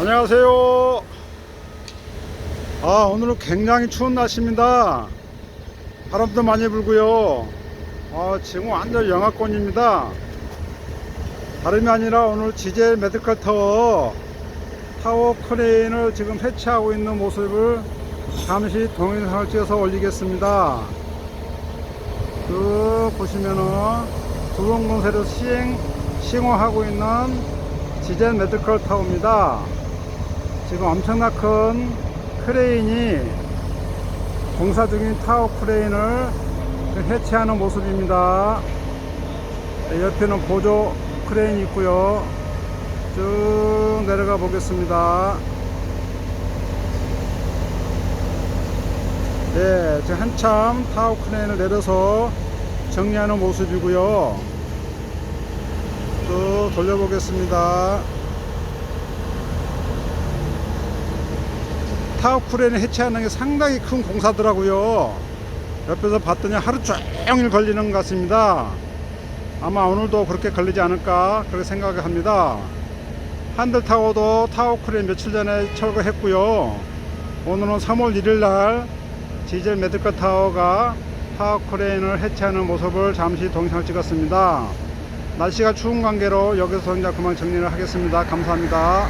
안녕하세요. 아, 오늘은 굉장히 추운 날씨입니다. 바람도 많이 불고요. 아, 지금 완전 영하권입니다. 다름이 아니라 오늘 지젤 메디컬 타워 타워 크레인을 지금 해체하고 있는 모습을 잠시 동영상을 찍어서 올리겠습니다. 그 보시면은 두봉건설에서 시행 시공하고 있는 지젤 메디컬 타워입니다. 지금 엄청나 큰 크레인이 공사 중인 타워 크레인을 해체하는 모습입니다. 네, 옆에는 보조 크레인이 있고요. 쭉 내려가 보겠습니다. 네, 지금 한참 타워 크레인을 내려서 정리하는 모습이고요. 또 돌려보겠습니다. 타워 크레인을 해체하는 게 상당히 큰 공사더라고요. 옆에서 봤더니 하루 종일 걸리는 것 같습니다. 아마 오늘도 그렇게 걸리지 않을까 그렇게 생각을 합니다. 한들타워도 타워 크레인 며칠 전에 철거했고요. 오늘은 3월 1일 날 지젤 메디컬 타워가 타워 크레인을 해체하는 모습을 잠시 동영상을 찍었습니다. 날씨가 추운 관계로 여기서 이제 그만 정리를 하겠습니다. 감사합니다.